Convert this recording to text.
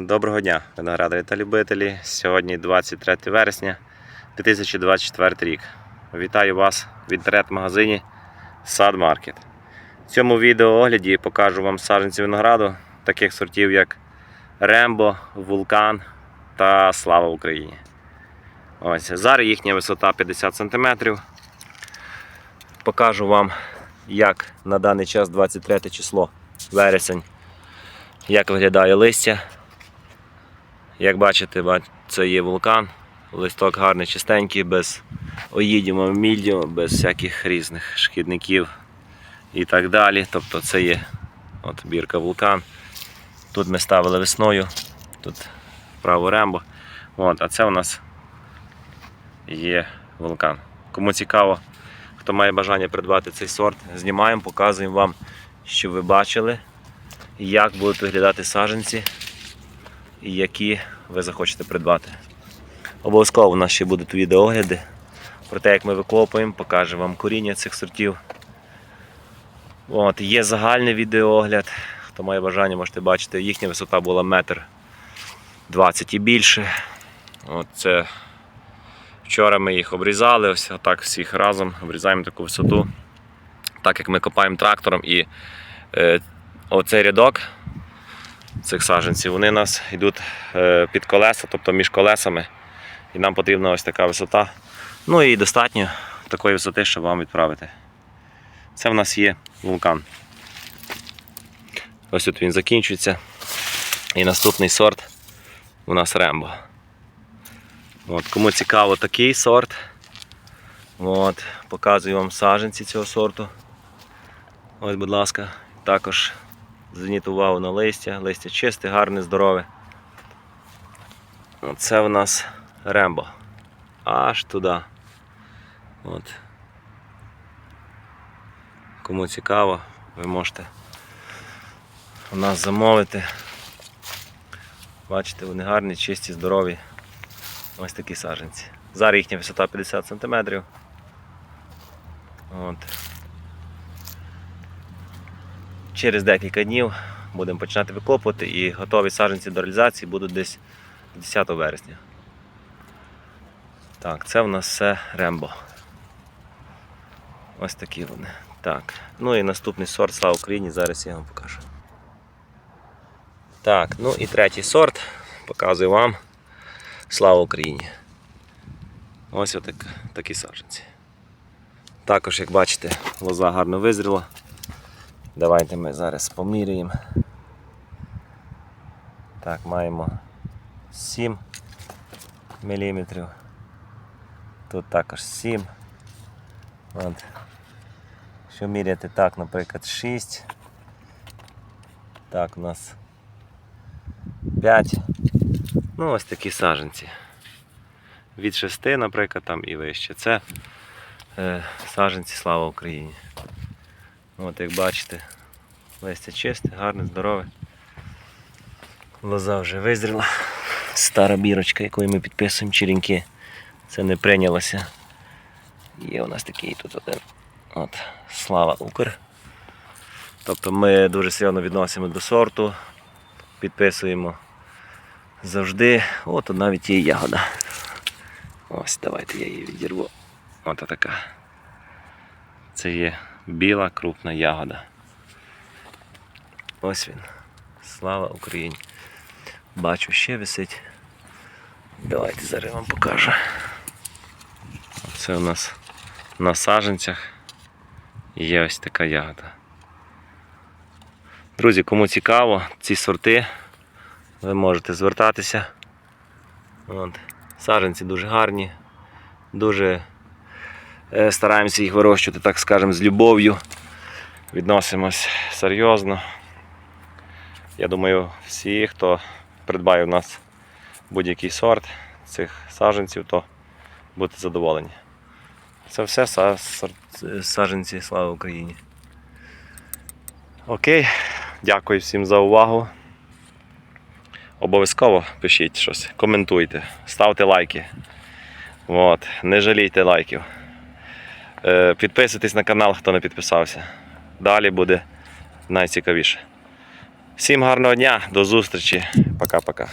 Доброго дня, виноградарі та любителі. Сьогодні 23 вересня 2024 рік. Вітаю вас в інтернет-магазині Сад Маркет. В цьому відеоогляді покажу вам саджанці винограду, таких сортів як Рембо, Вулкан та Слава Україні. Ось, зараз їхня висота 50 см. Покажу вам, як на даний час 23 число вересень, як виглядає листя. Як бачите, це є вулкан. Листок гарний, чистенький, без оїдіма, мільдіуму, без всяких різних шкідників і так далі. Тобто це є от бірка вулкан. Тут ми ставили весною, тут вправо рембо. От, а це у нас є вулкан. Кому цікаво, хто має бажання придбати цей сорт, знімаємо, показуємо вам, щоб ви бачили, як будуть виглядати саджанці і які ви захочете придбати. Обов'язково у нас ще будуть відеогляди про те, як ми викопуємо, покажемо вам коріння цих сортів. От, є загальний відеоогляд. Хто має бажання, можете бачити, їхня висота була метр 20 і більше. От це Вчора ми їх обрізали, ось так всіх разом обрізаємо таку висоту. Так як ми копаємо трактором і е, оцей рядок цих саджанців, вони у нас йдуть е, під колеса, тобто між колесами. І нам потрібна ось така висота. Ну і достатньо такої висоти, щоб вам відправити. Це в нас є вулкан. Ось тут він закінчується. І наступний сорт у нас рембо. От, кому цікаво такий сорт, от, показую вам саджанці цього сорту. Ось, будь ласка, також зверніть увагу на листя. Листя чисте, гарне, здорове. Це в нас рембо. Аж туди. От. Кому цікаво, ви можете у нас замовити. Бачите, вони гарні, чисті, здорові. Ось такі саджанці. Зараз їхня висота 50 см. От. Через декілька днів будемо починати викопувати і готові саджанці до реалізації будуть десь 10 вересня. Так, це в нас все рембо. Ось такі вони. Так. Ну і наступний сорт Слава Україні, зараз я вам покажу. Так, ну і третій сорт. Показую вам. Слава Україні! Ось отак, такі саджанці. Також, як бачите, лоза гарно визріла. Давайте ми зараз поміряємо. Так, маємо 7 мм. Тут також 7. От. Що міряти так, наприклад, 6. Так, у нас 5. Ну, ось такі саджанці. Від 6, наприклад, там і вище. Це е, саджанці Слава Україні. От як бачите, листя чисте, гарне, здорове. Лоза вже визріла. Стара бірочка, якою ми підписуємо черенки. Це не прийнялося. Є у нас такий тут один. От, Слава Укр. Тобто ми дуже серйозно відносимо до сорту, підписуємо завжди. От навіть є ягода. Ось, давайте я її відірву. От така. Це є біла крупна ягода. Ось він. Слава Україні. Бачу, ще висить. Давайте зараз вам покажу. Це у нас на саженцях є ось така ягода. Друзі, кому цікаво, ці сорти ви можете звертатися. От. Саджанці дуже гарні, дуже стараємося їх вирощувати, так скажемо, з любов'ю. Відносимось серйозно. Я думаю, всі, хто придбає у нас будь-який сорт цих саджанців, то будете задоволені. Це все са- сорт- саджанці, слава Україні. Окей, дякую всім за увагу. Обов'язково пишіть щось, коментуйте, ставте лайки. От, не жалійте лайків. Е, підписуйтесь на канал, хто не підписався. Далі буде найцікавіше. Всім гарного дня, до зустрічі. Пока-пока.